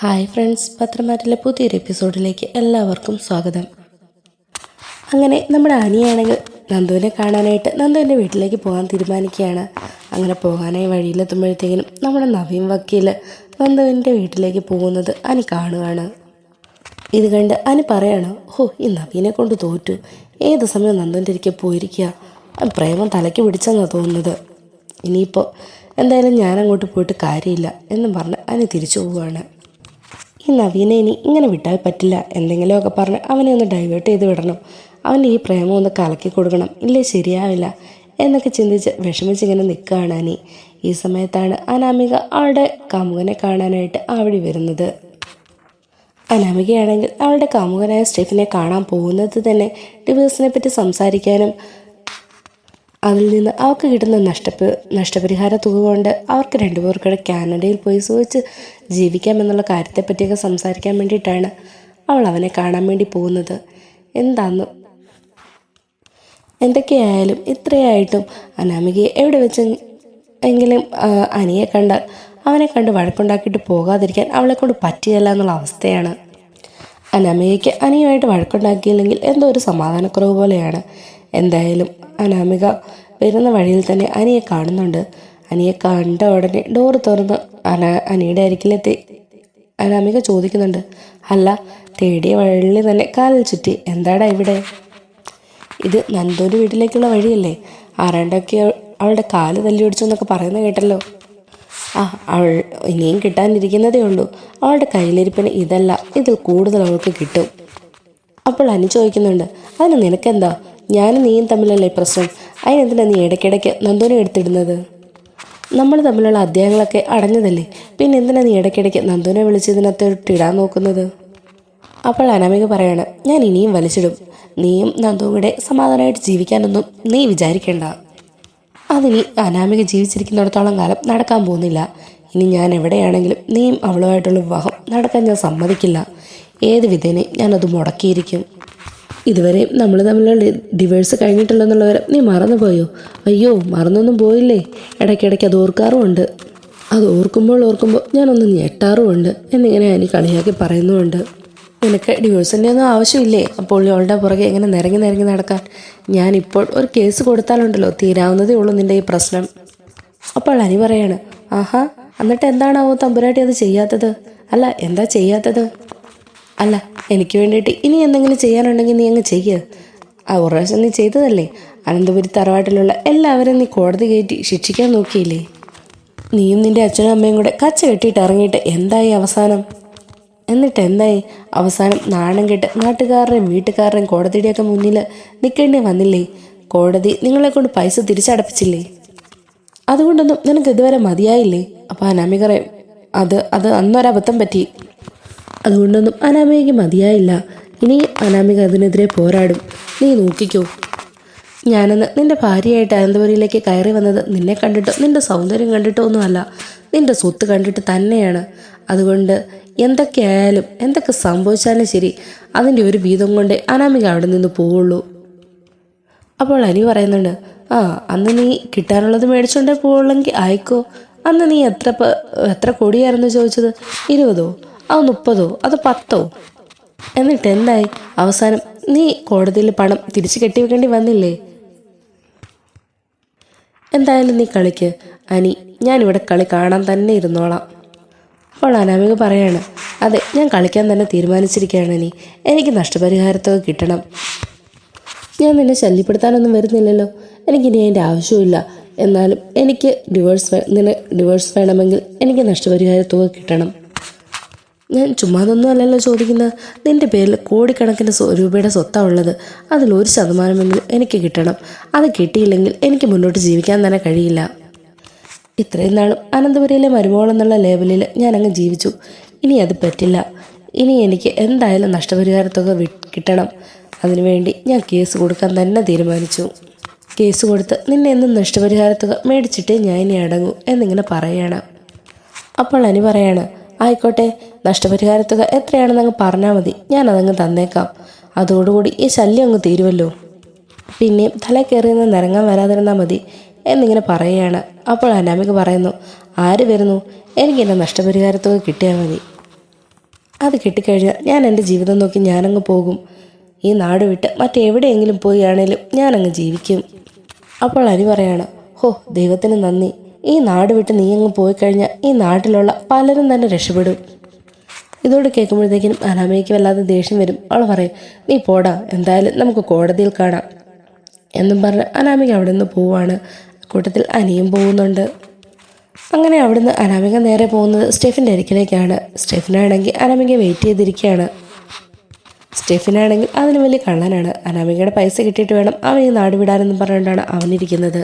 Hi friends പത്രമാറ്റിലെ പുതിയൊരു എപ്പിസോഡിലേക്ക് എല്ലാവർക്കും സ്വാഗതം. അങ്ങനെ നമ്മുടെ അനിയാണെങ്കിൽ നന്ദുവിനെ കാണാനായിട്ട് നന്ദുവിന്റെ വീട്ടിലേക്ക് പോകാൻ തീരുമാനിക്കുകയാണ്. അങ്ങനെ പോകാനായി വഴിയിലെത്തുമ്പോഴത്തേക്കിനും നമ്മുടെ നവീൻ വക്കീൽ നന്ദുവിന്റെ വീട്ടിലേക്ക് പോകുന്നത് അനി കാണുകയാണ് ഇത് കണ്ട് അനി പറയാണ് ഹോ ഈ നവീനെ കൊണ്ട് തോറ്റു. ഏത് സമയം നന്ദുവിന്റെ ഇരിക്കെ പോയിരിക്കുക പ്രേമം തലയ്ക്ക് പിടിച്ചെന്നാണ് തോന്നുന്നത്. ഇനിയിപ്പോൾ എന്തായാലും ഞാനങ്ങോട്ട് പോയിട്ട് കാര്യമില്ല എന്നും പറഞ്ഞ് അനി തിരിച്ചു പോവുകയാണ്. ഈ നവീനെ ഇനി ഇങ്ങനെ വിട്ടാൽ പറ്റില്ല എന്തെങ്കിലുമൊക്കെ പറഞ്ഞ് അവനെ ഒന്ന് ഡൈവേർട്ട് ചെയ്ത് വിടണം. അവന്റെ ഈ പ്രേമം ഒന്ന് കലക്കി കൊടുക്കണം. ഇല്ലേ ശരിയാവില്ല. എന്നൊക്കെ ചിന്തിച്ച് വിഷമിച്ചിങ്ങനെ നിൽക്കുകയാണ് അനി. ഈ സമയത്താണ് അനാമിക ആളുടെ കാമുകനെ കാണാനായിട്ട് അവിടെ വരുന്നത്. അനാമികയാണെങ്കിൽ അവളുടെ കാമുകനായ സ്റ്റെഫിനെ കാണാൻ പോകുന്നത് തന്നെ ഡിവേഴ്സിനെ പറ്റി സംസാരിക്കാനും അതിൽ നിന്ന് അവർക്ക് കിട്ടുന്ന നഷ്ടപ നഷ്ടപരിഹാര തുക കൊണ്ട് അവർക്ക് രണ്ടുപേർക്കൂടെ കാനഡയിൽ പോയി സൂചിച്ച് ജീവിക്കാമെന്നുള്ള കാര്യത്തെപ്പറ്റിയൊക്കെ സംസാരിക്കാൻ വേണ്ടിയിട്ടാണ് അവൾ അവനെ കാണാൻ വേണ്ടി പോകുന്നത്. എന്താന്ന് എന്തൊക്കെയായാലും ഇത്രയായിട്ടും അനാമികയെ എവിടെ വെച്ച് എങ്കിലും അനിയെ കണ്ട് അവനെ കണ്ട് വഴക്കുണ്ടാക്കിയിട്ട് പോകാതിരിക്കാൻ അവളെ കൊണ്ട് പറ്റിയല്ല എന്നുള്ള അവസ്ഥയാണ്. അനാമികയ്ക്ക് അനിയുമായിട്ട് വഴക്കുണ്ടാക്കിയില്ലെങ്കിൽ എന്തോ ഒരു സമാധാനക്കുറവ് പോലെയാണ്. എന്തായാലും അനാമിക വരുന്ന വഴിയിൽ തന്നെ അനിയെ കാണുന്നുണ്ട്. അനിയെ കണ്ട ഉടനെ ഡോറ് തുറന്ന് അന അനിയുടെ അരികിലെത്തി അനാമിക ചോദിക്കുന്നുണ്ട് അല്ല തേടിയ വഴിയിൽ തന്നെ കാലിൽ ചുറ്റി എന്താടാ ഇവിടെ? ഇത് നന്ദൂരി വീട്ടിലേക്കുള്ള വഴിയല്ലേ. ആരാണ്ടൊക്കെ അവളുടെ കാൽ തല്ലി ഒടിച്ചു എന്നൊക്കെ പറയുന്നത് കേട്ടല്ലോ. ആ അവൾ ഇനിയും കിട്ടാനിരിക്കുന്നതേ ഉള്ളൂ. അവളുടെ കയ്യിലിരിപ്പിന് ഇതല്ല ഇതിൽ കൂടുതൽ അവൾക്ക് കിട്ടും. അപ്പോൾ അനി ചോദിക്കുന്നുണ്ട് അതിന് നിനക്കെന്താ? ഞാനും നീയും തമ്മിലല്ലേ പ്രശ്നം? അതിനെന്തിനാണ് നീ ഇടയ്ക്കിടയ്ക്ക് നന്ദുവിനെ എടുത്തിടുന്നത്? നമ്മൾ തമ്മിലുള്ള അധ്യായങ്ങളൊക്കെ അടഞ്ഞതല്ലേ? പിന്നെ എന്തിനാണ് നീ ഇടയ്ക്കിടയ്ക്ക് നന്ദുവിനെ വിളിച്ച് ഇതിനകത്തോട്ട് ഇടാൻ നോക്കുന്നത്? അപ്പോൾ അനാമിക പറയാണ് ഞാൻ ഇനിയും വലിച്ചിടും. നീയും നന്ദുവും കൂടെ സമാധാനമായിട്ട് ജീവിക്കാനൊന്നും നീ വിചാരിക്കേണ്ട. അതിനി അനാമിക ജീവിച്ചിരിക്കുന്നിടത്തോളം കാലം നടക്കാൻ പോകുന്നില്ല. ഇനി ഞാൻ എവിടെയാണെങ്കിലും നീയും അവളുമായിട്ടുള്ള വിവാഹം നടക്കാൻ ഞാൻ സമ്മതിക്കില്ല. ഏത് വിധേനെ ഞാനത് മുടക്കിയിരിക്കും. ഇതുവരെ നമ്മൾ തമ്മിലുള്ള ഡിവേഴ്സ് കഴിഞ്ഞിട്ടുള്ളതെന്നുള്ളവരെ നീ മറന്നു പോയോ? അയ്യോ മറന്നൊന്നും പോയില്ലേ? ഇടയ്ക്കിടയ്ക്ക് അത് ഓർക്കാറുമുണ്ട്. അത് ഓർക്കുമ്പോൾ ഓർക്കുമ്പോൾ ഞാനൊന്ന് ഞെട്ടാറുമുണ്ട് എന്നിങ്ങനെ അനി കളിയാക്കി പറയുന്നുമുണ്ട്. നിനക്ക് ഡിവോഴ്സിന്റെ ഒന്നും ആവശ്യമില്ലേ? അപ്പോൾ ഇവളുടെ പുറകെ എങ്ങനെ നിരങ്ങി നിരങ്ങി നടക്കാൻ? ഞാനിപ്പോൾ ഒരു കേസ് കൊടുത്താലുണ്ടല്ലോ തീരാവുന്നതേ ഉള്ളൂ നിന്റെ ഈ പ്രശ്നം. അപ്പോൾ അനി പറയാണ് ആഹാ എന്നിട്ട് എന്താണാവോ തമ്പുരാട്ടി അത് ചെയ്യാത്തത്? അല്ല എന്താ ചെയ്യാത്തത്? അല്ല എനിക്ക് വേണ്ടിയിട്ട് ഇനി എന്തെങ്കിലും ചെയ്യാനുണ്ടെങ്കിൽ നീ അങ്ങ് ചെയ്യുക ആ ഒരു നീ ചെയ്തതല്ലേ? അനന്തപുരി തറവാട്ടിലുള്ള എല്ലാവരും നീ കോടതി കയറ്റി ശിക്ഷിക്കാൻ നോക്കിയില്ലേ? നീയും നിന്റെ അച്ഛനും അമ്മയും കൂടെ കച്ച കെട്ടിയിട്ട് ഇറങ്ങിയിട്ട് എന്തായി അവസാനം? എന്നിട്ട് എന്തായി? അവസാനം നാണം കെട്ട് നാട്ടുകാരുടെയും വീട്ടുകാരുടെയും കോടതിയുടെയൊക്കെ മുന്നിൽ നിൽക്കേണ്ടി വന്നില്ലേ? കോടതി നിങ്ങളെ കൊണ്ട് പൈസ തിരിച്ചടപ്പിച്ചില്ലേ? അതുകൊണ്ടൊന്നും നിനക്ക് ഇതുവരെ മതിയായില്ലേ? അപ്പോൾ അനാമികറെ അത് അത് അന്നൊരബദ്ധം പറ്റി. അതുകൊണ്ടൊന്നും അനാമികയ്ക്ക് മതിയായില്ല. ഇനി അനാമിക അതിനെതിരെ പോരാടും. നീ നോക്കിക്കോ. ഞാനെന്ന് നിന്റെ ഭാര്യയായിട്ട് അനന്തപുരിയിലേക്ക് കയറി വന്നത് നിന്നെ കണ്ടിട്ടോ നിന്റെ സൗന്ദര്യം കണ്ടിട്ടോ ഒന്നുമല്ല. നിന്റെ സ്വത്ത് കണ്ടിട്ട് തന്നെയാണ്. അതുകൊണ്ട് എന്തൊക്കെയായാലും എന്തൊക്കെ സംഭവിച്ചാലും ശരി അതിന്റെ ഒരു വീതം കൊണ്ടേ അനാമിക അവിടെ നിന്ന് പോവുള്ളൂ. അപ്പോൾ അനി പറയുന്നുണ്ട് ആ അന്ന് നീ കിട്ടാനുള്ളത് മേടിച്ചുകൊണ്ടേ പോവുള്ളെങ്കിൽ ആയിക്കോ. അന്ന് നീ എത്ര എത്ര കോടിയായിരുന്നു ചോദിച്ചത്? ഇരുപതോ? അത് മുപ്പതോ അത് പത്തോ? എന്നിട്ട് എന്തായി? അവസാനം നീ കോടതിയിൽ പണം തിരിച്ചു കെട്ടിവെക്കേണ്ടി വന്നില്ലേ? എന്തായാലും നീ കളിക്ക്. അനി ഞാനിവിടെ കളി കാണാൻ തന്നെ ഇരുന്നോളാം. അപ്പോൾ അനാമിക പറയാണ് അതെ ഞാൻ കളിക്കാൻ തന്നെ തീരുമാനിച്ചിരിക്കുകയാണ് അനി. എനിക്ക് നഷ്ടപരിഹാരത്തൊക്കെ കിട്ടണം. ഞാൻ നിന്നെ ശല്യപ്പെടുത്താനൊന്നും വരുന്നില്ലല്ലോ. എനിക്കിനി അതിന്റെ ആവശ്യമില്ല എന്നാലും എനിക്ക് ഡിവോഴ്സ് നിന്നെ നിന ഡിവോഴ്സ് വേണമെങ്കിൽ എനിക്ക് നഷ്ടപരിഹാര തുക കിട്ടണം. ഞാൻ ചുമ്മാതൊന്നും അല്ലല്ലോ ചോദിക്കുന്നത്. നിന്റെ പേരിൽ കോടിക്കണക്കിന് രൂപയുടെ സ്വത്താണ് ഉള്ളത് അതിൽ ഒരു ശതമാനമെങ്കിലും എനിക്ക് കിട്ടണം. അത് കിട്ടിയില്ലെങ്കിൽ എനിക്ക് മുന്നോട്ട് ജീവിക്കാൻ തന്നെ കഴിയില്ല. ഇത്രയും നാളും അനന്തപുരയിലെ മരുമോളം എന്നുള്ള ലേബലിൽ ഞാൻ അങ്ങ് ജീവിച്ചു. ഇനി അത് പറ്റില്ല. ഇനി എനിക്ക് എന്തായാലും നഷ്ടപരിഹാരത്തൊക്കെ വി- കിട്ടണം. അതിനുവേണ്ടി ഞാൻ കേസ് കൊടുക്കാൻ തന്നെ തീരുമാനിച്ചു. കേസ് കൊടുത്ത് നിന്നെ എന്നും നഷ്ടപരിഹാരത്തുക മേടിച്ചിട്ടേ ഞാൻ ഇനി അടങ്ങൂ എന്നിങ്ങനെ പറയാണ്. അപ്പോൾ അനി പറയാണ് ആയിക്കോട്ടെ നഷ്ടപരിഹാര തുക എത്രയാണെന്ന് അങ്ങ് പറഞ്ഞാൽ മതി. ഞാൻ അതങ്ങ് തന്നേക്കാം. അതോടുകൂടി ഈ ശല്യം അങ്ങ് തീരുമല്ലോ പിന്നെയും തല കയറിയെന്ന് നിരങ്ങാൻ വരാതിരുന്നാൽ മതി എന്നിങ്ങനെ പറയുകയാണ്. അപ്പോൾ അനാമിക പറയുന്നു ആര് വരുന്നു? എനിക്ക് എന്റെ നഷ്ടപരിഹാരത്തുക കിട്ടിയാൽ മതി. അത് കിട്ടിക്കഴിഞ്ഞാൽ ഞാൻ എന്റെ ജീവിതം നോക്കി ഞാനങ്ങ് പോകും. ഈ നാട് വിട്ട് മറ്റെവിടെയെങ്കിലും പോയി ആണേലും ഞാനങ്ങ് ജീവിക്കും. അപ്പോൾ അനി പറയാണ് ഹോ ദൈവത്തിന് നന്ദി. ഈ നാട് വിട്ട് നീ അങ്ങ് പോയി കഴിഞ്ഞാൽ ഈ നാട്ടിലുള്ള പലരും തന്നെ രക്ഷപ്പെടും. ഇതോട് കേൾക്കുമ്പോഴത്തേക്കിനും അനാമയ്ക്ക് വല്ലാതെ ദേഷ്യം വരും. അവൾ പറയും നീ പോടാ എന്തായാലും നമുക്ക് കോടതിയിൽ കാണാം. എന്നും പറഞ്ഞ് അനാമിക അവിടെ നിന്ന് പോവാണ്. കൂട്ടത്തിൽ അനിയും പോകുന്നുണ്ട്. അങ്ങനെ അവിടുന്ന് അനാമിക നേരെ പോകുന്നത് സ്റ്റെഫിന്റെ അരിക്കിലേക്കാണ് സ്റ്റെഫിനാണെങ്കിൽ അനാമിക വെയിറ്റ് ചെയ്തിരിക്കുകയാണ്. സ്റ്റെഫിനാണെങ്കിൽ അതിന് വലിയ കള്ളനാണ്. അനാമികയുടെ പൈസ കിട്ടിയിട്ട് വേണം അവൻ ഈ നാട് വിടാനെന്നും പറഞ്ഞുകൊണ്ടാണ് അവനിരിക്കുന്നത്.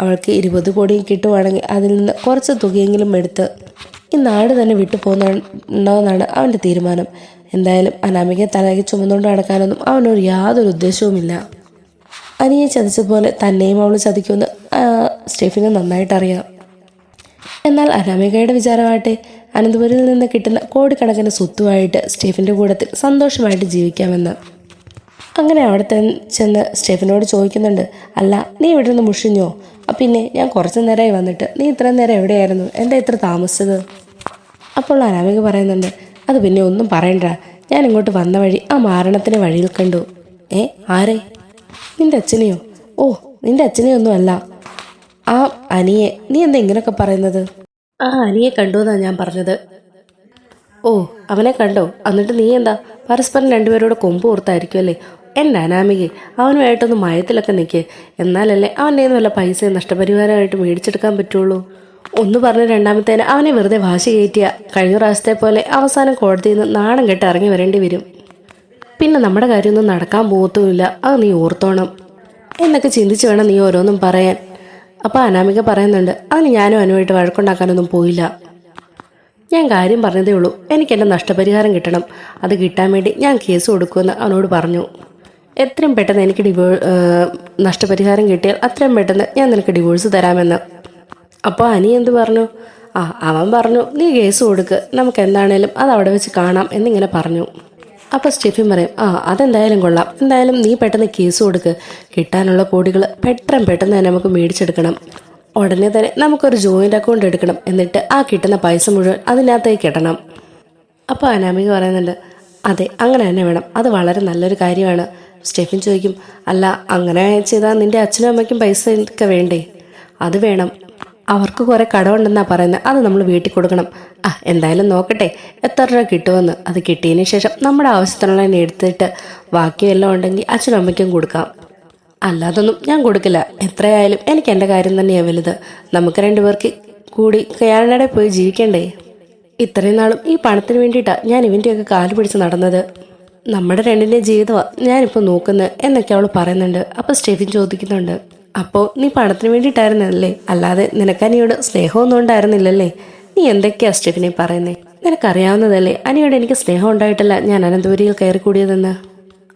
അവൾക്ക് ഇരുപത് കോടി കിട്ടുവാണെങ്കിൽ അതിൽ നിന്ന് കുറച്ച് തുകയെങ്കിലും എടുത്ത് ഈ നാട് തന്നെ വിട്ടു പോകുന്നുണ്ടോയെന്നാണ് അവന്റെ തീരുമാനം. എന്തായാലും അനാമികയെ തലകി ചുമന്നുകൊണ്ട് നടക്കാനൊന്നും അവനൊരു യാതൊരു ഉദ്ദേശവുമില്ല. അനിയെ ചതിച്ചതുപോലെ തന്നെയും അവൾ ചതിക്കുമെന്ന് സ്റ്റെഫിന് നന്നായിട്ടറിയാം. എന്നാൽ അനാമികയുടെ വിചാരമാകട്ടെ അനന്തപുരിൽ നിന്ന് കിട്ടുന്ന കോടിക്കണക്കിന് സ്വത്തുമായിട്ട് സ്റ്റീഫിന്റെ കൂടത്തിൽ സന്തോഷമായിട്ട് ജീവിക്കാമെന്ന്. അങ്ങനെ അവിടെ ചെന്ന് സ്റ്റെഫിനോട് ചോദിക്കുന്നുണ്ട് അല്ല നീ ഇവിടെ നിന്ന് മുഷിഞ്ഞോ? "ആ, പിന്നെ ഞാൻ കുറച്ച് നേരമായി വന്നിട്ട് നീ ഇത്രയും നേരം എവിടെയായിരുന്നു? എന്താ ഇത്ര താമസിച്ചത്? അപ്പോൾ അനാമിക പറയുന്നുണ്ട് അത് പിന്നെ ഒന്നും പറയണ്ട. ഞാൻ ഇങ്ങോട്ട് വന്ന വഴി ആ മാരണത്തിന് വഴിയിൽ കണ്ടു. ഏ ആരെ? നിന്റെ അച്ഛനെയോ? ഓ നിന്റെ അച്ഛനെയൊന്നും അല്ല ആ അനിയെ നീ എന്താ ഇങ്ങനെയൊക്കെ പറയുന്നത്? ആ അനിയെ കണ്ടു ഞാൻ പറഞ്ഞത്. ഓ അവനെ കണ്ടോ? എന്നിട്ട് നീ എന്താ? പരസ്പരം രണ്ടുപേരോട് കൊമ്പ് ഓർത്തായിരിക്കും അല്ലേ? എന്റെ അനാമികെ അവനുമായിട്ടൊന്ന് മയത്തിലൊക്കെ നിൽക്ക് എന്നാലല്ലേ അവന്റെ നിന്ന് വല്ല പൈസ നഷ്ടപരിഹാരമായിട്ട് മേടിച്ചെടുക്കാൻ പറ്റുള്ളൂ. ഒന്ന് പറഞ്ഞ് രണ്ടാമത്തേന് അവനെ വെറുതെ വാശി കയറ്റിയ കഴിഞ്ഞ പ്രാവശ്യത്തെ പോലെ അവസാനം കോടതിയിൽ നിന്ന് നാണം കെട്ട് ഇറങ്ങി വരേണ്ടി വരും. പിന്നെ നമ്മുടെ കാര്യമൊന്നും നടക്കാൻ പോകത്തുമില്ല അത് നീ ഓർത്തോണം. എന്നൊക്കെ ചിന്തിച്ച് വേണം നീ ഓരോന്നും പറയാൻ. അപ്പോൾ അനാമിക പറയുന്നുണ്ട് അതിന് ഞാനും അവനുമായിട്ട് വഴക്കുണ്ടാക്കാനൊന്നും പോയില്ല. ഞാൻ കാര്യം പറഞ്ഞതേ ഉള്ളൂ. എനിക്ക് എന്റെ നഷ്ടപരിഹാരം കിട്ടണം. അത് കിട്ടാൻ വേണ്ടി ഞാൻ കേസ് കൊടുക്കുമെന്ന് അവനോട് പറഞ്ഞു. എത്രയും പെട്ടെന്ന് എനിക്ക് ഡിവോ നഷ്ടപരിഹാരം കിട്ടിയാൽ അത്രയും പെട്ടെന്ന് ഞാൻ നിനക്ക് ഡിവോഴ്സ് തരാമെന്ന്. അപ്പോൾ അനി എന്ത് പറഞ്ഞു? ആ അവൻ പറഞ്ഞു നീ കേസ് കൊടുക്ക് നമുക്ക് എന്താണേലും അത് അവിടെ വെച്ച് കാണാം എന്നിങ്ങനെ പറഞ്ഞു. അപ്പോൾ സ്റ്റെഫിൻ പറയും ആ അതെന്തായാലും കൊള്ളാം. എന്തായാലും നീ പെട്ടെന്ന് കേസ് കൊടുക്ക്. കിട്ടാനുള്ള കോടികൾ പെട്ടെന്ന് പെട്ടെന്ന് തന്നെ നമുക്ക് മേടിച്ചെടുക്കണം. ഉടനെ തന്നെ നമുക്കൊരു ജോയിന്റ് അക്കൗണ്ട് എടുക്കണം. എന്നിട്ട് ആ കിട്ടുന്ന പൈസ മുഴുവൻ അതിനകത്തേക്ക് ഇടണം അപ്പോൾ അനാമിക പറയുന്നുണ്ട് അതെ അങ്ങനെ തന്നെ വേണം. അത് വളരെ നല്ലൊരു കാര്യമാണ്. സ്റ്റെഫിൻ ചോദിക്കും അല്ല അങ്ങനെ ചെയ്താൽ നിന്റെ അച്ഛനും അമ്മയ്ക്കും പൈസ ഒക്കെ വേണ്ടേ? അത് വേണം. അവർക്ക് കുറെ കടമുണ്ടെന്നാ പറയുന്നത്. അത് നമ്മൾ വീട്ടിൽ കൊടുക്കണം. ആ എന്തായാലും നോക്കട്ടെ. എത്ര രൂപ കിട്ടുമെന്ന്. അത് കിട്ടിയതിന് ശേഷം നമ്മുടെ ആവശ്യത്തിനുള്ള എടുത്തിട്ട് വാക്യമെല്ലാം ഉണ്ടെങ്കിൽ അച്ഛനും അമ്മയ്ക്കും കൊടുക്കാം. അല്ലാതൊന്നും ഞാൻ കൊടുക്കില്ല. എത്രയായാലും എനിക്ക് എന്റെ കാര്യം തന്നെയാണ് വലുത്. നമുക്ക് രണ്ടുപേർക്ക് കൂടി കാനഡയിൽ പോയി ജീവിക്കണ്ടേ? ഇത്രയും നാളും ഈ പണത്തിന് വേണ്ടിയിട്ടാണ് ഞാൻ ഇവന്റെയൊക്കെ കാൽ പിടിച്ച് നടന്നത്. നമ്മുടെ രണ്ടിന്റെ ജീവിതമാണ് ഞാനിപ്പോൾ നോക്കുന്നത് എന്നൊക്കെ അവൾ പറയുന്നുണ്ട്. അപ്പോൾ സ്റ്റെഫിൻ ചോദിക്കുന്നുണ്ട് അപ്പോൾ നീ പണത്തിന് വേണ്ടിയിട്ടായിരുന്നല്ലേ? അല്ലാതെ നിനക്ക് അനിയോട് സ്നേഹമൊന്നും ഉണ്ടായിരുന്നില്ലല്ലേ? നീ എന്തൊക്കെയാ സ്റ്റെഫിനെ പറയുന്നേ? നിനക്കറിയാവുന്നതല്ലേ? അനിയോട് എനിക്ക് സ്നേഹം ഉണ്ടായിട്ടല്ല ഞാൻ അനന്തപുരിയിൽ കയറി കൂടിയതെന്ന്.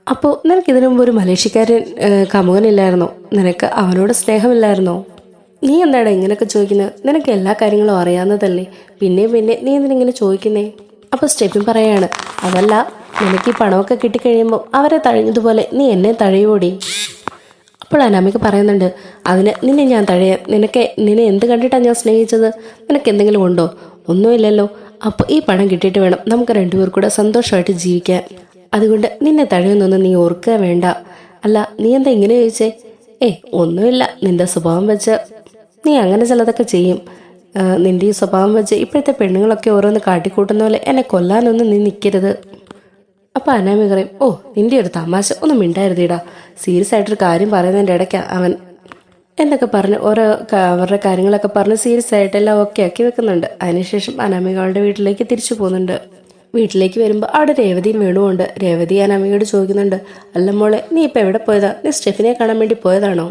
അപ്പോൾ നിനക്ക് ഇതിനു മുമ്പ് ഒരു മലേഷ്യക്കാരൻ കമുകനില്ലായിരുന്നോ നിനക്ക് അവനോട് സ്നേഹമില്ലായിരുന്നോ? നീ എന്താണ് ഇങ്ങനെയൊക്കെ ചോദിക്കുന്നത് നിനക്ക് എല്ലാ കാര്യങ്ങളും അറിയാവുന്നതല്ലേ? പിന്നെയും പിന്നെ നീ എന്തിനിങ്ങനെ ചോദിക്കുന്നേ? അപ്പോൾ സ്റ്റെഫിൻ പറയാണ് അതല്ല നിനക്ക് ഈ പണമൊക്കെ കിട്ടിക്കഴിയുമ്പോൾ അവരെ തഴഞ്ഞതുപോലെ നീ എന്നെ തഴയോടി. അപ്പോൾ അനാമിക പറയുന്നുണ്ട് അതിന് നിന്നെ ഞാൻ തഴയാം നിനക്ക് നിന്നെ എന്ത് കണ്ടിട്ടാണ് ഞാൻ സ്നേഹിച്ചത്? നിനക്ക് എന്തെങ്കിലും ഉണ്ടോ? ഒന്നുമില്ലല്ലോ. അപ്പോൾ ഈ പണം കിട്ടിയിട്ട് വേണം നമുക്ക് രണ്ടുപേർ കൂടെ സന്തോഷമായിട്ട് ജീവിക്കാൻ. അതുകൊണ്ട് നിന്നെ തഴയുന്നൊന്നും നീ ഓർക്കുക വേണ്ട. അല്ല നീ എന്താ ഇങ്ങനെ ചോദിച്ചേ? ഏ ഒന്നുമില്ല. നിന്റെ സ്വഭാവം വെച്ച് നീ അങ്ങനെ ചിലതൊക്കെ ചെയ്യും. നിന്റെ ഈ സ്വഭാവം വെച്ച് ഇപ്പോഴത്തെ പെണ്ണുങ്ങളൊക്കെ ഓരോന്ന് കാട്ടിക്കൂട്ടുന്ന പോലെ എന്നെ കൊല്ലാനൊന്നും നീ നിൽക്കരുത് അപ്പൊ അനാമി പറയും ഓ നിന്റെ ഒരു തമാശ ഒന്നും മിണ്ടായിരുതീടാ സീരിയസ് ആയിട്ടൊരു കാര്യം പറയുന്നതിന്റെ ഇടയ്ക്ക് അവൻ എന്നൊക്കെ പറഞ്ഞ് ഓരോ അവരുടെ കാര്യങ്ങളൊക്കെ പറഞ്ഞ് സീരിയസ് ആയിട്ട് എല്ലാം ഓക്കെ ആക്കി വെക്കുന്നുണ്ട്. അതിനുശേഷം അനാമികളുടെ വീട്ടിലേക്ക് തിരിച്ചു പോകുന്നുണ്ട്. വീട്ടിലേക്ക് വരുമ്പോൾ അവിടെ രേവതിയും വേണുമുണ്ട് രേവതി അനാമികയോട് ചോദിക്കുന്നുണ്ട് അല്ല മോളെ നീ ഇപ്പം എവിടെ പോയതാ? നീ സ്റ്റെഫിനെ കാണാൻ വേണ്ടി പോയതാണോ?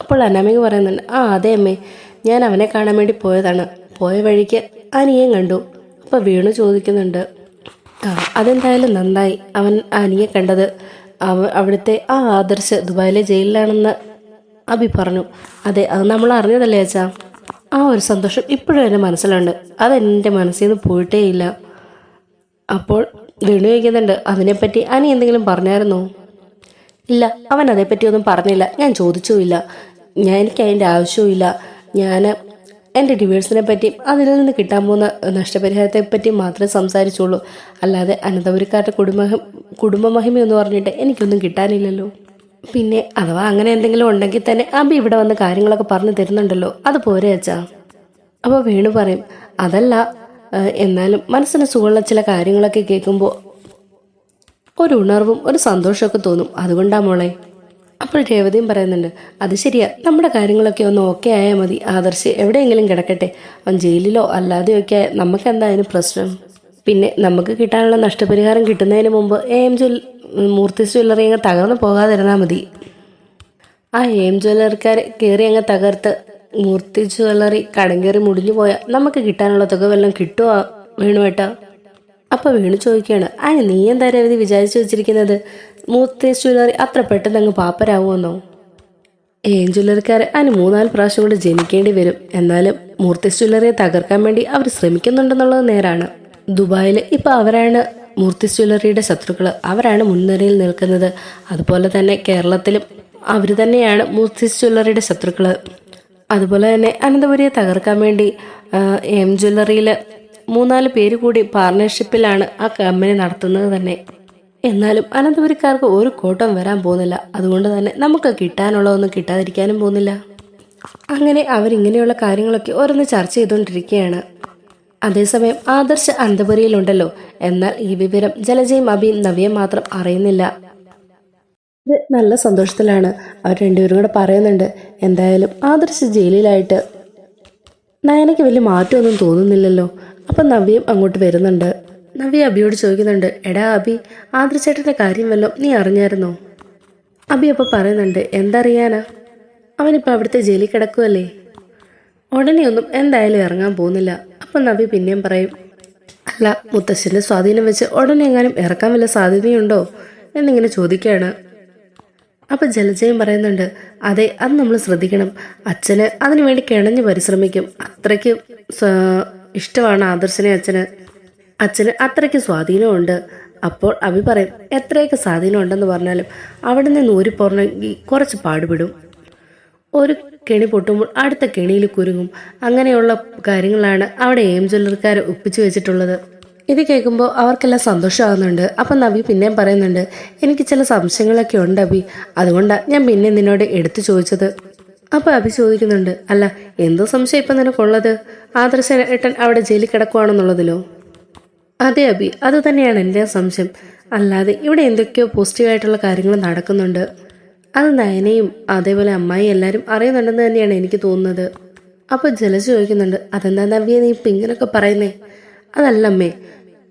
അപ്പോൾ അനാമിക പറയുന്നുണ്ട് ആ അതെ അമ്മേ ഞാൻ അവനെ കാണാൻ വേണ്ടി പോയതാണ്. പോയ വഴിക്ക് അനിയേയും കണ്ടു. അപ്പോൾ വീണു ചോദിക്കുന്നുണ്ട് അതെന്തായാലും നന്നായി. അവൻ അനിയെ കണ്ടത് അവ അവിടുത്തെ ആ ആദർശ് ദുബായിലെ ജയിലിലാണെന്ന് അബി പറഞ്ഞു. അതെ അത് നമ്മൾ അറിഞ്ഞതല്ലേ അച്ഛാ? ആ ഒരു സന്തോഷം ഇപ്പോഴും എന്റെ മനസ്സിലുണ്ട്. അതെന്റെ മനസ്സിൽ നിന്ന് പോയിട്ടേ ഇല്ല അപ്പോൾ വീണു അതിനെപ്പറ്റി അനി എന്തെങ്കിലും പറഞ്ഞായിരുന്നോ? ഇല്ല അവൻ അതേപ്പറ്റി ഒന്നും പറഞ്ഞില്ല. ഞാൻ ചോദിച്ചുമില്ല. ഞാൻ എനിക്ക് അതിന്റെ ആവശ്യവുമില്ല. ഞാൻ എന്റെ ഡിവേഴ്സിനെ പറ്റിയും അതിൽ നിന്ന് കിട്ടാൻ പോകുന്ന നഷ്ടപരിഹാരത്തെ പറ്റിയും മാത്രമേ സംസാരിച്ചുള്ളൂ. അല്ലാതെ അനന്തപുരക്കാരുടെ കുടുംബ കുടുംബമഹിമ എന്ന് പറഞ്ഞിട്ട് എനിക്കൊന്നും കിട്ടാനില്ലല്ലോ. പിന്നെ അഥവാ അങ്ങനെ എന്തെങ്കിലും ഉണ്ടെങ്കിൽ തന്നെ അബി ഇവിടെ വന്ന് കാര്യങ്ങളൊക്കെ പറഞ്ഞു തരുന്നുണ്ടല്ലോ. അത് പോരെ അച്ഛാ. അപ്പോൾ വേണു പറയും അതല്ല എന്നാലും മനസ്സിന് സുഖമുള്ള ചില കാര്യങ്ങളൊക്കെ കേൾക്കുമ്പോൾ ഒരു ഉണർവും ഒരു സന്തോഷമൊക്കെ തോന്നും. അതുകൊണ്ടാണ് മോളെ. അപ്പോൾ രേവതിയും പറയുന്നുണ്ട് അത് ശരിയാ. നമ്മുടെ കാര്യങ്ങളൊക്കെ ഒന്ന് ഓക്കെ ആയാൽ മതി. ആദർശ് എവിടെയെങ്കിലും കിടക്കട്ടെ. അവൻ ജയിലിലോ അല്ലാതെയൊക്കെ നമുക്ക് എന്തായാലും പ്രശ്നം? പിന്നെ നമുക്ക് കിട്ടാനുള്ള നഷ്ടപരിഹാരം കിട്ടുന്നതിന് മുമ്പ് A M jewel Moorthy jewellery അങ്ങ് തകർന്നു പോകാതിരുന്നാൽ മതി. ആ എം ജ്വല്ലറിക്കാരെ കയറി അങ്ങ് തകർത്ത് മൂർത്തി ജ്വല്ലറി കടം കയറി മുടിഞ്ഞു പോയാൽ നമുക്ക് കിട്ടാനുള്ള തുക വല്ലതും കിട്ടുമോ വേണുവേട്ടാ? അപ്പോൾ വീണു ചോദിക്കുകയാണ് ആ നീ എന്താ രവതി വിചാരിച്ചു വെച്ചിരിക്കുന്നത്? മൂർത്തി ജ്വല്ലറി അത്ര പെട്ടെന്ന് അങ്ങ് പാപ്പരാവുമെന്നോ? ഏം ജ്വല്ലറിക്കാരെ അതിന് മൂന്നാൽ പ്രാവശ്യം കൂടെ ജനിക്കേണ്ടി വരും. എന്നാലും മൂർത്തി ജ്വല്ലറിയെ തകർക്കാൻ വേണ്ടി അവർ ശ്രമിക്കുന്നുണ്ടെന്നുള്ളത് നേരാണ്. ദുബായിൽ ഇപ്പോൾ അവരാണ് മൂർത്തി ജ്വല്ലറിയുടെ ശത്രുക്കൾ അവരാണ് മുൻനിരയിൽ നിൽക്കുന്നത്. അതുപോലെ തന്നെ കേരളത്തിലും അവർ തന്നെയാണ് മൂർത്തി ജ്വല്ലറിയുടെ ശത്രുക്കൾ അതുപോലെ തന്നെ അനന്തപുരിയെ തകർക്കാൻ വേണ്ടി എം ജ്വല്ലറിയിൽ മൂന്നാൽ പേര് കൂടി പാർട്ണർഷിപ്പിലാണ് ആ കമ്പനി നടത്തുന്നത് തന്നെ. എന്നാലും അനന്തപുരിക്കാർക്ക് ഒരു കോട്ടം വരാൻ പോകുന്നില്ല. അതുകൊണ്ട് തന്നെ നമുക്ക് കിട്ടാനുള്ളതൊന്നും കിട്ടാതിരിക്കാനും പോകുന്നില്ല. അങ്ങനെ അവരിങ്ങനെയുള്ള കാര്യങ്ങളൊക്കെ ഓരോന്ന് ചർച്ച ചെയ്തുകൊണ്ടിരിക്കുകയാണ്. അതേസമയം ആദർശ അന്തപുരിയിലുണ്ടല്ലോ എന്നാൽ ഈ വിവരം ജലജയും അഭിയും നവിയും മാത്രം അറിയുന്നില്ല. ഇത് നല്ല സന്തോഷത്തിലാണ്. അവർ രണ്ടുപേരും കൂടെ പറയുന്നുണ്ട് എന്തായാലും ആദർശ് ജയിലിലായിട്ട് നയനയ്ക്ക് വലിയ മാറ്റമൊന്നും തോന്നുന്നില്ലല്ലോ. അപ്പം നവ്യം അങ്ങോട്ട് വരുന്നുണ്ട്. നവ്യ അബിയോട് ചോദിക്കുന്നുണ്ട് എടാ അബി ആദർശേട്ടന്റെ കാര്യം വല്ലതും നീ അറിഞ്ഞായിരുന്നോ? അബി അപ്പോൾ പറയുന്നുണ്ട് എന്തറിയാനാ? അവനിപ്പോൾ അവിടുത്തെ ജയിലിൽ കിടക്കുമല്ലേ ഉടനെയൊന്നും എന്തായാലും ഇറങ്ങാൻ പോകുന്നില്ല. അപ്പം നവി പിന്നെയും പറയും അല്ല മുത്തശ്ശന്റെ സ്വാധീനം വെച്ച് ഉടനെ എങ്ങാനും ഇറക്കാൻ വല്ല സാധ്യതയുണ്ടോ? എന്നിങ്ങനെ ചോദിക്കുകയാണ്. അപ്പൊ ജലജയം പറയുന്നുണ്ട് അതെ അത് നമ്മൾ ശ്രദ്ധിക്കണം. അച്ഛന് അതിനുവേണ്ടി കിണഞ്ഞു പരിശ്രമിക്കും. അത്രയ്ക്ക് ഇഷ്ടമാണ് ആദർശനെ അച്ഛന്. അച്ഛന് അത്രയ്ക്ക് സ്വാധീനമുണ്ട്. അപ്പോൾ അഭി പറയും എത്രയൊക്കെ സ്വാധീനമുണ്ടെന്ന് പറഞ്ഞാലും അവിടെ നിന്ന് ഊരിപ്പോറണമെങ്കിൽ കുറച്ച് പാടുപെടും. ഒരു കെണി പൊട്ടുമ്പോൾ അടുത്ത കെണിയിൽ കുരുങ്ങും. അങ്ങനെയുള്ള കാര്യങ്ങളാണ് അവിടെ എം ജ്വല്ലറിക്കാർ ഒപ്പിച്ചു വെച്ചിട്ടുള്ളത്. ഇത് കേൾക്കുമ്പോൾ അവർക്കെല്ലാം സന്തോഷമാകുന്നുണ്ട്. അപ്പം നബി പിന്നെയും പറയുന്നുണ്ട് എനിക്ക് ചില സംശയങ്ങളൊക്കെ ഉണ്ട് അബി അതുകൊണ്ടാണ് ഞാൻ പിന്നെ നിന്നോട് എടുത്തു ചോദിച്ചത്. അപ്പോൾ അഭി ചോദിക്കുന്നുണ്ട് അല്ല എന്തോ സംശയം ഇപ്പം നിനക്കുള്ളത്? ആദർശ ഏട്ടൻ അവിടെ ജയിലിൽ കിടക്കുവാണെന്നുള്ളതിലോ? അതെ അബി. അത് തന്നെയാണ് എന്റെ സംശയം. അല്ലാതെ ഇവിടെ എന്തൊക്കെയോ പോസിറ്റീവായിട്ടുള്ള കാര്യങ്ങൾ നടക്കുന്നുണ്ട്. അത് നയനയും അതേപോലെ അമ്മായി എല്ലാവരും അറിയുന്നുണ്ടെന്ന് തന്നെയാണ് എനിക്ക് തോന്നുന്നത്. അപ്പോൾ ജല ചോദിക്കുന്നുണ്ട് അതെന്താ നവ്യ നീ ഇപ്പം ഇങ്ങനെയൊക്കെ പറയുന്നേ? അതല്ല അമ്മേ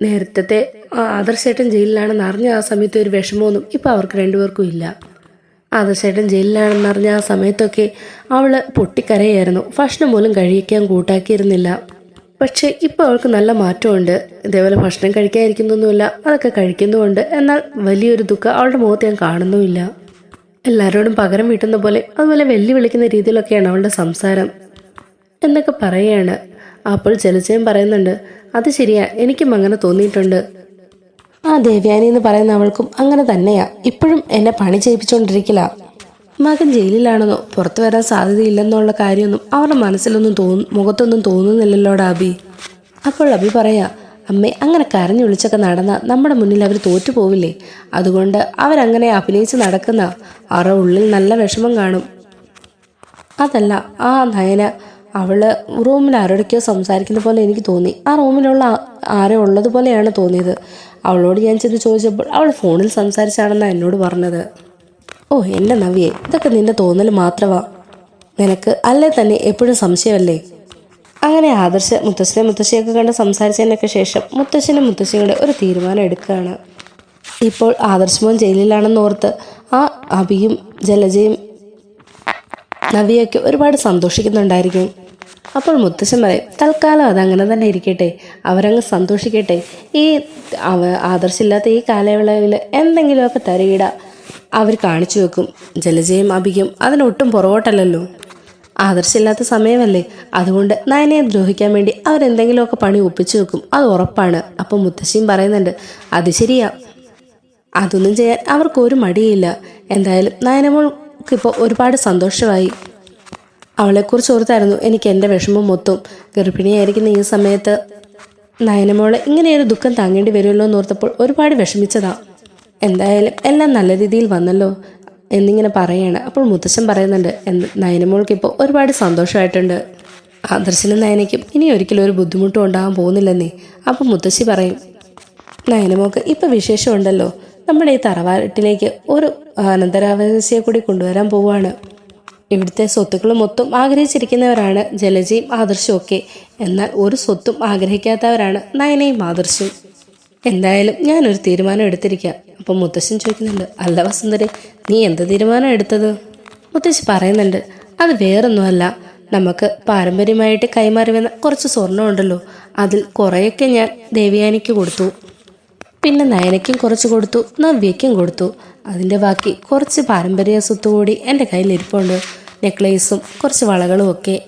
നേരത്തെ ആദർശേട്ടൻ ജയിലിലാണെന്ന് അറിഞ്ഞ ആ സമയത്ത് ഒരു വിഷമമൊന്നും ഇപ്പം അവർക്ക് രണ്ടുപേർക്കും ഇല്ല. ആദർശേട്ടൻ ജയിലിലാണെന്ന് അറിഞ്ഞ ആ സമയത്തൊക്കെ അവൾ പൊട്ടിക്കരയായിരുന്നു. ഭക്ഷണം പോലും കഴിക്കാൻ കൂട്ടാക്കിയിരുന്നില്ല. പക്ഷേ ഇപ്പോൾ അവൾക്ക് നല്ല മാറ്റമുണ്ട്. ഇതേപോലെ ഭക്ഷണം കഴിക്കാതിരിക്കുന്നൊന്നുമില്ല. അതൊക്കെ കഴിക്കുന്നുമുണ്ട്. എന്നാൽ വലിയൊരു ദുഃഖം അവളുടെ മുഖത്ത് ഞാൻ കാണുന്നുമില്ല. എല്ലാവരോടും പകരം വീട്ടുന്ന പോലെ അതുപോലെ വെല്ലുവിളിക്കുന്ന രീതിയിലൊക്കെയാണ് അവളുടെ സംസാരം. എന്നൊക്കെ പറയുകയാണ്. അപ്പോൾ ജലജയം പറയുന്നുണ്ട് അത് ശരിയാ എനിക്കും അങ്ങനെ തോന്നിയിട്ടുണ്ട്. ആ ദേവ്യാനി എന്ന് പറയുന്ന അവൾക്കും അങ്ങനെ തന്നെയാ. ഇപ്പോഴും എന്നെ പണി ചെയ്യിപ്പിച്ചുകൊണ്ടിരിക്കില്ല മകൻ ജയിലിലാണെന്നോ പുറത്തു വരാൻ സാധ്യതയില്ലെന്നുള്ള കാര്യമൊന്നും അവരുടെ മനസ്സിലൊന്നും തോന്നു മുഖത്തൊന്നും തോന്നുന്നില്ലല്ലോടാ അബി. അപ്പോൾ അബി പറയാ അമ്മേ അങ്ങനെ കരഞ്ഞു വിളിച്ചൊക്കെ നടന്ന നമ്മുടെ മുന്നിൽ അവർ തോറ്റു പോവില്ലേ അതുകൊണ്ട് അവരങ്ങനെ അഭിനയിച്ച് നടക്കുന്ന അവരുടെ ഉള്ളിൽ നല്ല വിഷമം കാണും. അതല്ല ആ നയന അവൾ റൂമിൽ ആരോടൊക്കെയോ സംസാരിക്കുന്ന പോലെ എനിക്ക് തോന്നി. ആ റൂമിലുള്ള ആരോ ഉള്ളതുപോലെയാണ് തോന്നിയത്. അവളോട് ഞാൻ ചെന്ന് ചോദിച്ചപ്പോൾ അവൾ ഫോണിൽ സംസാരിച്ചാണെന്നാണ് എന്നോട് പറഞ്ഞത്. ഓ എന്റെ നവിയെ ഇതൊക്കെ നിന്റെ തോന്നൽ മാത്രമാ നിനക്ക് അല്ലേ തന്നെ എപ്പോഴും സംശയമല്ലേ? അങ്ങനെ ആദർശ മുത്തശ്ശനെ മുത്തശ്ശിയൊക്കെ കണ്ട് സംസാരിച്ചതിനൊക്കെ ശേഷം മുത്തശ്ശനും മുത്തശ്ശിയുടെ ഒരു തീരുമാനം എടുക്കുകയാണ്. ഇപ്പോൾ ആദർശമോൻ ജയിലിലാണെന്ന് ഓർത്ത് ആ അഭിയും ജലജയും നവിയൊക്കെ ഒരുപാട് സന്തോഷിക്കുന്നുണ്ടായിരിക്കും. അപ്പോൾ മുത്തശ്ശൻ പറയും തൽക്കാലം അതങ്ങനെ തന്നെ ഇരിക്കട്ടെ. അവരങ്ങ് സന്തോഷിക്കട്ടെ. ഈ ആദർശമില്ലാത്ത ഈ കാലയളവിൽ എന്തെങ്കിലുമൊക്കെ തരികിട. അവർ കാണിച്ചു വെക്കും. ജലജയം അഭിയും അതിനൊട്ടും പുറകോട്ടല്ലല്ലോ. ആദർശമില്ലാത്ത സമയമല്ലേ? അതുകൊണ്ട് നയനയെ ദ്രോഹിക്കാൻ വേണ്ടി അവരെന്തെങ്കിലുമൊക്കെ പണി ഒപ്പിച്ചു വെക്കും. അത് ഉറപ്പാണ്. അപ്പം മുത്തശ്ശിയും പറയുന്നുണ്ട് അത് ശരിയാ. അതൊന്നും ചെയ്യാൻ അവർക്ക് ഒരു മടിയില്ല. എന്തായാലും നയനമോൾക്ക് ഇപ്പോൾ ഒരുപാട് സന്തോഷമായി. അവളെക്കുറിച്ച് ഓർത്തായിരുന്നു എനിക്ക് എന്റെ വിഷമം മൊത്തം. ഗർഭിണിയായിരിക്കുന്ന ഈ സമയത്ത് നയനമോളെ ഇങ്ങനെയൊരു ദുഃഖം താങ്ങേണ്ടി വരുമല്ലോ എന്ന് ഓർത്തപ്പോൾ ഒരുപാട് വിഷമിച്ചതാ. എന്തായാലും എല്ലാം നല്ല രീതിയിൽ വന്നല്ലോ എന്നിങ്ങനെ പറയാണ്. അപ്പോൾ മുത്തശ്ശൻ പറയുന്നുണ്ട് എന്ത് നയനമോൾക്ക് ഇപ്പോൾ ഒരുപാട് സന്തോഷമായിട്ടുണ്ട്. ആദർശനും നയനയ്ക്കും ഇനി ഒരിക്കലും ഒരു ബുദ്ധിമുട്ടും ഉണ്ടാകാൻ പോകുന്നില്ലെന്നേ. അപ്പം മുത്തശ്ശി പറയും നയനമോൾക്ക് ഇപ്പം വിശേഷമുണ്ടല്ലോ. നമ്മുടെ ഈ തറവാട്ടിലേക്ക് ഒരു അനന്തരാവകാശിയെ കൂടി കൊണ്ടുവരാൻ പോവുകയാണ്. ഇവിടുത്തെ സ്വത്തുക്കൾ മൊത്തം ആഗ്രഹിച്ചിരിക്കുന്നവരാണ് ജലജയും ആദർശവും ഒക്കെ. എന്നാൽ ഒരു സ്വത്തും ആഗ്രഹിക്കാത്തവരാണ് നയനയും ആദർശവും എന്തായാലും ഞാനൊരു തീരുമാനം എടുത്തിരിക്കാം. അപ്പം മുത്തശ്ശൻ ചോദിക്കുന്നുണ്ട് അല്ല വസുന്ധരെ നീ എന്ത് തീരുമാനം എടുത്തത്? മുത്തശ്ശി പറയുന്നുണ്ട് അത് വേറൊന്നുമല്ല. നമുക്ക് പാരമ്പര്യമായിട്ട് കൈമാറി വന്ന കുറച്ച് സ്വർണം ഉണ്ടല്ലോ. അതിൽ കുറേയൊക്കെ ഞാൻ ദേവിയാനിക്ക് കൊടുത്തു. പിന്നെ നയനയ്ക്കും കുറച്ച് കൊടുത്തു നവ്യയ്ക്കും കൊടുത്തു. അതിന്റെ ബാക്കി കുറച്ച് പാരമ്പര്യ സ്വത്ത് കൂടി എന്റെ കയ്യിൽ ഇരിപ്പുണ്ട്. നെക്ലേസും കുറച്ച് വളകളും ഒക്കെ.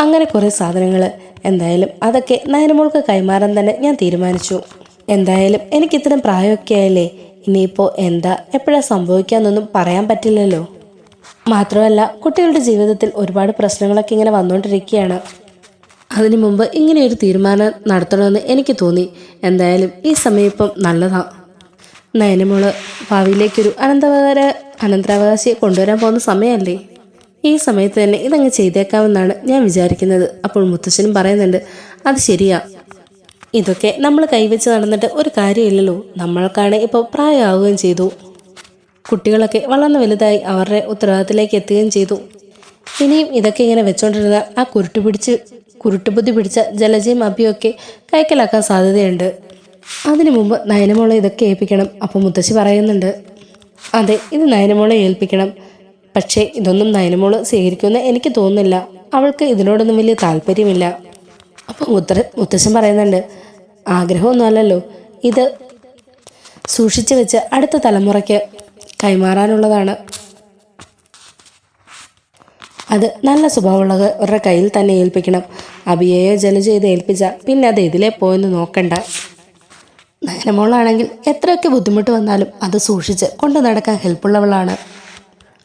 അങ്ങനെ കുറേ സാധനങ്ങൾ എന്തായാലും അതൊക്കെ നയനമോൾക്ക് കൈമാറാൻ തന്നെ ഞാൻ തീരുമാനിച്ചു. എന്തായാലും എനിക്ക് ഇത്രയും പ്രായമൊക്കെ ആയില്ലേ? ഇനിയിപ്പോൾ എന്താ? എപ്പോഴാണ് സംഭവിക്കാന്നൊന്നും പറയാൻ പറ്റില്ലല്ലോ. മാത്രമല്ല കുട്ടികളുടെ ജീവിതത്തിൽ ഒരുപാട് പ്രശ്നങ്ങളൊക്കെ ഇങ്ങനെ വന്നുകൊണ്ടിരിക്കുകയാണ് അതിനു മുമ്പ് ഒരു തീരുമാനം നടത്തണമെന്ന് എനിക്ക് തോന്നി. എന്തായാലും ഈ സമയപ്പം ഇപ്പം നല്ലതാ. നയനമോൾ ഭാവിയിലേക്കൊരു അനന്തവകാര അനന്തരാവകാശിയെ കൊണ്ടുവരാൻ പോകുന്ന സമയമല്ലേ? ഈ സമയത്ത് തന്നെ ഇതങ്ങ് ചെയ്തേക്കാമെന്നാണ് ഞാൻ വിചാരിക്കുന്നത്. അപ്പോൾ മുത്തശ്ശനും പറയുന്നുണ്ട് അത് ശരിയാ. ഇതൊക്കെ നമ്മൾ കൈവച്ച് നടന്നിട്ട് ഒരു കാര്യമില്ലല്ലോ. നമ്മൾക്കാണ് ഇപ്പോൾ പ്രായമാവുകയും ചെയ്തു. കുട്ടികളൊക്കെ വളർന്നു വലുതായി അവരുടെ ഉത്തരവാദിത്തത്തിലേക്ക് എത്തുകയും ചെയ്തു. ഇനിയും ഇതൊക്കെ ഇങ്ങനെ വെച്ചുകൊണ്ടിരുന്നാൽ ആ കുരുട്ട് പിടിച്ച് കുരുട്ടുബുദ്ധി പിടിച്ച ജലജയും അഭിയൊക്കെ കൈക്കലാക്കാൻ സാധ്യതയുണ്ട്. അതിനു മുമ്പ് നയനമോളെ ഇതൊക്കെ ഏൽപ്പിക്കണം അപ്പോൾ മുത്തശ്ശി പറയുന്നുണ്ട്. അതെ ഇത് നയനമോളെ ഏൽപ്പിക്കണം. പക്ഷേ ഇതൊന്നും നയനമോൾ സ്വീകരിക്കുമെന്ന് എനിക്ക് തോന്നുന്നില്ല. അവൾക്ക് ഇതിനോടൊന്നും വലിയ താല്പര്യമില്ല. അപ്പോൾ മുത്തര മുത്തശ്ശൻ പറയുന്നുണ്ട് ആഗ്രഹമൊന്നുമല്ലല്ലോ. ഇത് സൂക്ഷിച്ചു വെച്ച് അടുത്ത തലമുറയ്ക്ക് കൈമാറാനുള്ളതാണ്. അത് നല്ല സ്വഭാവമുള്ളവരുടെ കയ്യിൽ തന്നെ ഏൽപ്പിക്കണം. അബിയയോ ജല ചെയ്ത് ഏൽപ്പിച്ച പിന്നെ അത് ഇതിലേ പോയെന്ന് നോക്കണ്ട. നയനമോളാണെങ്കിൽ എത്രയൊക്കെ ബുദ്ധിമുട്ട് വന്നാലും അത് സൂക്ഷിച്ച് കൊണ്ടു നടക്കാൻ ഹെൽപ്പുള്ളവളാണ്.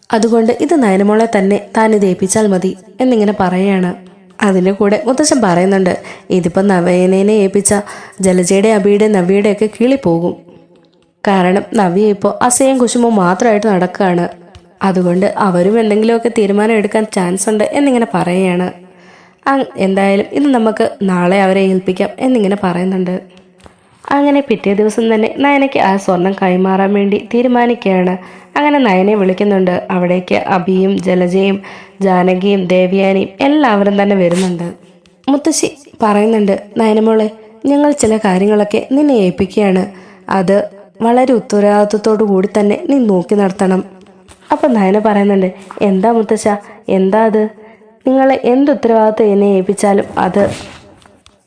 അതുകൊണ്ട് ഇത് നയനമോളെ തന്നെ താൻ ഇത് ഏൽപ്പിച്ചാൽ മതി എന്നിങ്ങനെ പറയാണ് അതിന്റെ കൂടെ മുത്തശ്ശൻ പറയുന്നുണ്ട് ഇതിപ്പോൾ നവേനേനെ ഏൽപ്പിച്ച ജലജയുടെ അബിയുടെ നവിയുടെയൊക്കെ കീളിപ്പോകും കാരണം നവ്യ ഇപ്പോൾ അസയും കുശുമ്പും മാത്രമായിട്ട് നടക്കുകയാണ്. അതുകൊണ്ട് അവരും എന്തെങ്കിലുമൊക്കെ തീരുമാനം എടുക്കാൻ ചാൻസ് ഉണ്ട് എന്നിങ്ങനെ പറയുകയാണ്. എന്തായാലും ഇത് നമുക്ക് നാളെ അവരെ ഏൽപ്പിക്കാം എന്നിങ്ങനെ പറയുന്നുണ്ട്. അങ്ങനെ പിറ്റേ ദിവസം തന്നെ നയനയ്ക്ക് ആ സ്വർണം കൈമാറാൻ വേണ്ടി തീരുമാനിക്കുകയാണ്. അങ്ങനെ നയനെ വിളിക്കുന്നുണ്ട്. അവിടേക്ക് അബിയും ജലജയും ജാനകിയും ദേവയാനിയും എല്ലാവരും തന്നെ വരുന്നുണ്ട്. മുത്തശ്ശി പറയുന്നുണ്ട് നയനമോളെ ഞങ്ങൾ ചില കാര്യങ്ങളൊക്കെ നിന്നെ ഏൽപ്പിക്കുകയാണ്. അത് വളരെ ഉത്തരവാദിത്വത്തോടു കൂടി തന്നെ നീ നോക്കി നടത്തണം. അപ്പം നയന പറയുന്നുണ്ട് എന്താ മുത്തശ്ശ? എന്താ അത്? നിങ്ങളെ എന്ത് ഉത്തരവാദിത്വം എന്നെ ഏൽപ്പിച്ചാലും അത്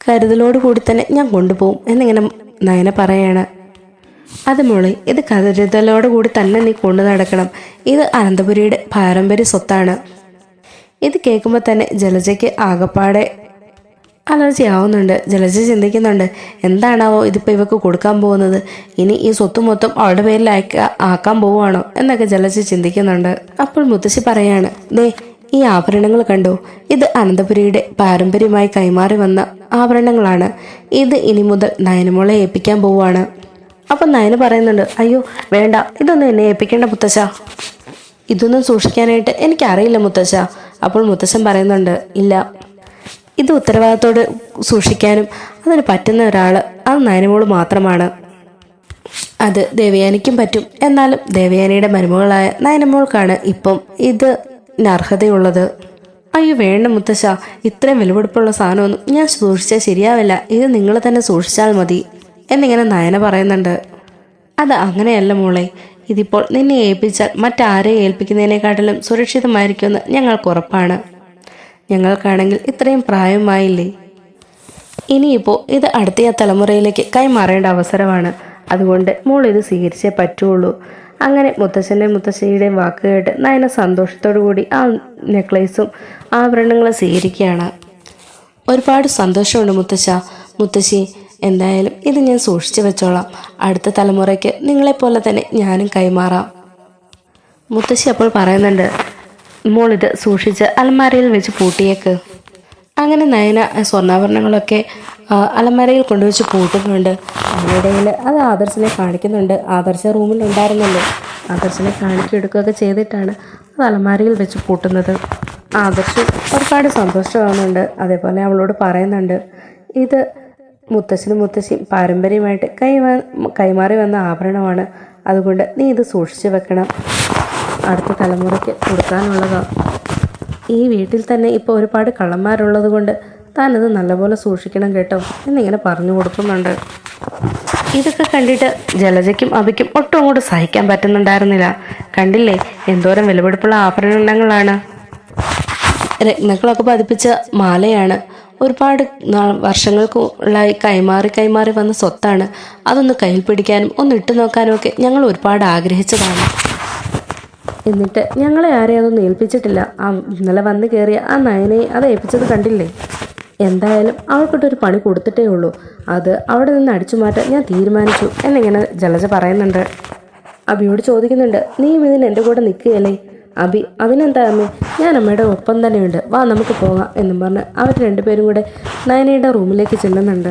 കരുതലോട് കൂടി തന്നെ ഞാൻ കൊണ്ടുപോകും എന്നിങ്ങനെ നയന പറയാണ്. അത് മോളെ ഇത് കരുതലോട് കൂടി തന്നെ നീ കൊണ്ടു നടക്കണം. ഇത് അനന്തപുരിയുടെ പാരമ്പര്യ സ്വത്താണ്. ഇത് കേൾക്കുമ്പോൾ തന്നെ ജലജയ്ക്ക് ആകപ്പാടെ അലർജി ആവുന്നുണ്ട് ജലജ ചിന്തിക്കുന്നുണ്ട് എന്താണാവോ ഇതിപ്പോൾ ഇവക്ക് കൊടുക്കാൻ പോകുന്നത്? ഇനി ഈ സ്വത്ത് മൊത്തം അവളുടെ പേരിൽ ആക്കാൻ പോവുകയാണോ? എന്നൊക്കെ ജലജ ചിന്തിക്കുന്നുണ്ട്. അപ്പോൾ മുത്തശ്ശി പറയാണ് ദേ ഈ ആഭരണങ്ങൾ കണ്ടോ? ഇത് അനന്തപുരിയുടെ പാരമ്പര്യമായി കൈമാറി വന്ന ആഭരണങ്ങളാണ്. ഇത് ഇനി മുതൽ നയനമോളെ ഏൽപ്പിക്കാൻ പോവുകയാണ്. അപ്പം നയന പറയുന്നുണ്ട് അയ്യോ വേണ്ട ഇതൊന്നും എന്നെ ഏൽപ്പിക്കേണ്ട മുത്തശ്ശ. ഇതൊന്നും സൂക്ഷിക്കാനായിട്ട് എനിക്കറിയില്ല മുത്തശ്ശ. അപ്പോൾ മുത്തശ്ശൻ പറയുന്നുണ്ട് ഇല്ല. ഇത് ഉത്തരവാദിത്തോട് സൂക്ഷിക്കാനും അതിന് പറ്റുന്ന ഒരാൾ അത് നയനമോൾ മാത്രമാണ്. അത് ദേവയാനിക്കും പറ്റും. എന്നാലും ദേവയാനിയുടെ മരുമകളായ നയനമോൾക്കാണ് ഇപ്പം ഇത് അർഹതയുള്ളത്. അയ്യോ വേണ്ട മുത്തശ്ശ. ഇത്രയും വിലപിടിപ്പുള്ള സാധനമൊന്നും ഞാൻ സൂക്ഷിച്ചാൽ ശരിയാവില്ല. ഇത് നിങ്ങൾ തന്നെ സൂക്ഷിച്ചാൽ മതി. എന്നിങ്ങനെ നയന പറയുന്നുണ്ട്. അത് അങ്ങനെയല്ല മോളെ. ഇതിപ്പോൾ നിന്നെ ഏൽപ്പിച്ചാൽ മറ്റാരെ ഏൽപ്പിക്കുന്നതിനെക്കാട്ടിലും സുരക്ഷിതമായിരിക്കുമെന്ന് ഞങ്ങൾക്ക് ഉറപ്പാണ്. ഞങ്ങൾക്കാണെങ്കിൽ ഇത്രയും പ്രായമായില്ലേ? ഇനിയിപ്പോൾ ഇത് അടുത്ത തലമുറയിലേക്ക് കൈമാറേണ്ട അവസരമാണ്. അതുകൊണ്ട് മോൾ ഇത് സ്വീകരിച്ചേ പറ്റുള്ളൂ. അങ്ങനെ മുത്തശ്ശന്റെ മുത്തശ്ശിയുടെയും വാക്ക് കേട്ട് നയന സന്തോഷത്തോടു കൂടി ആ നെക്ലേസും ആഭരണങ്ങളും സ്വീകരിക്കുകയാണ്. ഒരുപാട് സന്തോഷമുണ്ട് മുത്തശ്ശ മുത്തശ്ശി എന്തായാലും ഇത് ഞാൻ സൂക്ഷിച്ചു വെച്ചോളാം. അടുത്ത തലമുറയ്ക്ക് നിങ്ങളെപ്പോലെ തന്നെ ഞാനും കൈമാറാം. മുത്തശ്ശി അപ്പോൾ പറയുന്നുണ്ട് മോളിത് സൂക്ഷിച്ച് അലമാരയിൽ വെച്ച് പൂട്ടിയേക്ക്. അങ്ങനെ നയന സ്വർണാഭരണങ്ങളൊക്കെ അലമാരയിൽ കൊണ്ടുവച്ച് പൂട്ടുന്നുണ്ട്. അതിനിടയിൽ അത് ആദർശിനെ കാണിക്കുന്നുണ്ട്. ആദർശ റൂമിൽ ഉണ്ടായിരുന്നല്ലോ. ആദർശിനെ കാണിക്കെടുക്കുകയൊക്കെ ചെയ്തിട്ടാണ് അത് അലമാരയിൽ വെച്ച് പൂട്ടുന്നത്. ആദർശ് ഒരുപാട് സന്തോഷമാകുന്നുണ്ട് അതേപോലെ അവളോട് പറയുന്നുണ്ട് ഇത് മുത്തശ്ശനും മുത്തശ്ശിയും പാരമ്പര്യമായിട്ട് കൈമാ കൈമാറി വന്ന ആഭരണമാണ്. അതുകൊണ്ട് നീ ഇത് സൂക്ഷിച്ചു വെക്കണം. അടുത്ത തലമുറയ്ക്ക് കൊടുക്കാനുള്ളതാണ് ഈ വീട്ടിൽ തന്നെ ഇപ്പോൾ ഒരുപാട് കള്ളന്മാരുള്ളത് കൊണ്ട് താനത് നല്ലപോലെ സൂക്ഷിക്കണം കേട്ടോ എന്നിങ്ങനെ പറഞ്ഞു കൊടുക്കുന്നുണ്ട്. ഇതൊക്കെ കണ്ടിട്ട് ജലജയ്ക്കും അബിക്കും ഒട്ടും അങ്ങോട്ട് സഹിക്കാൻ പറ്റുന്നുണ്ടായിരുന്നില്ല. കണ്ടില്ലേ? എന്തോരം വിലപിടിപ്പുള്ള ആഭരണങ്ങളാണ്. രത്നങ്ങളൊക്കെ പതിപ്പിച്ച മാലയാണ്. ഒരുപാട് വർഷങ്ങൾക്കുള്ളായി കൈമാറി കൈമാറി വന്ന സ്വത്താണ്. അതൊന്ന് കയ്യിൽ പിടിക്കാനും ഒന്ന് ഇട്ടു നോക്കാനും ഒക്കെ ഞങ്ങൾ ഒരുപാട് ആഗ്രഹിച്ചതാണ്. എന്നിട്ട് ഞങ്ങളെ ആരെയും അതൊന്നും ഏൽപ്പിച്ചിട്ടില്ല. ആ ഇന്നലെ വന്ന് കയറിയ ആ നയനെ അത് ഏൽപ്പിച്ചത് കണ്ടില്ലേ? എന്തായാലും അവൾക്കിട്ടൊരു പണി കൊടുത്തിട്ടേ ഉള്ളൂ. അത് അവിടെ നിന്ന് അടിച്ചു മാറ്റാൻ ഞാൻ തീരുമാനിച്ചു. എന്നിങ്ങനെ ജലജ പറയുന്നുണ്ട്. അബിയോട് ചോദിക്കുന്നുണ്ട് നീ ഇതിന് എന്റെ കൂടെ നിൽക്കുകയല്ലേ? അബി അതിനെന്താ അമ്മേ? ഞാൻ അമ്മയുടെ ഒപ്പം തന്നെയുണ്ട്. വാ നമുക്ക് പോകാം എന്നും പറഞ്ഞ് അവർ രണ്ടുപേരും കൂടെ നയനയുടെ റൂമിലേക്ക് ചെല്ലുന്നുണ്ട്.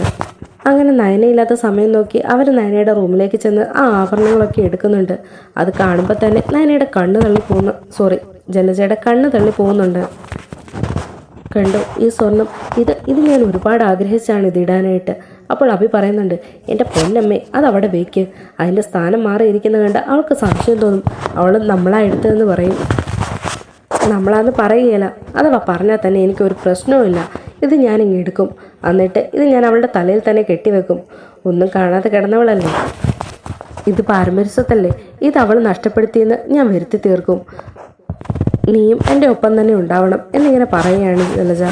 അങ്ങനെ നയനയില്ലാത്ത സമയം നോക്കി അവർ നയനയുടെ റൂമിലേക്ക് ചെന്ന് ആ ആഭരണങ്ങളൊക്കെ എടുക്കുന്നുണ്ട്. അത് കാണുമ്പോൾ തന്നെ നയനയുടെ കണ്ണ് തള്ളി പോകുന്നു സോറി ജലജയുടെ കണ്ണ് തള്ളി പോകുന്നുണ്ട് കണ്ടു. ഈ സ്വർണം ഇത് ഇത് ഞാൻ ഒരുപാട് ആഗ്രഹിച്ചാണ് ഇത് ഇടാനായിട്ട്. അപ്പോൾ അഭി പറയുന്നുണ്ട് എന്റെ പൊന്നമ്മേ അത് അവിടെ വെയ്ക്ക് അതിന്റെ സ്ഥാനം മാറിയിരിക്കുന്ന കണ്ട് അവൾക്ക് സംശയം തോന്നും. അവൾ നമ്മളാ എടുത്തതെന്ന് പറയും. നമ്മളാന്ന് പറയുകയില്ല. അഥവാ പറഞ്ഞാൽ തന്നെ എനിക്കൊരു പ്രശ്നവുമില്ല ഇത് ഞാനിങ്ങ് എടുക്കും. എന്നിട്ട് ഇത് ഞാൻ അവളുടെ തലയിൽ തന്നെ കെട്ടിവെക്കും ഒന്നും കാണാതെ കിടന്നവളല്ലേ? ഇത് പാരമ്പര്യസ്വത്തല്ലേ ഇത് അവൾ നഷ്ടപ്പെടുത്തിയെന്ന് ഞാൻ വരുത്തി തീർക്കും. നീയും എന്റെ ഒപ്പം തന്നെ ഉണ്ടാവണം എന്നിങ്ങനെ പറയുകയാണ് ജലജ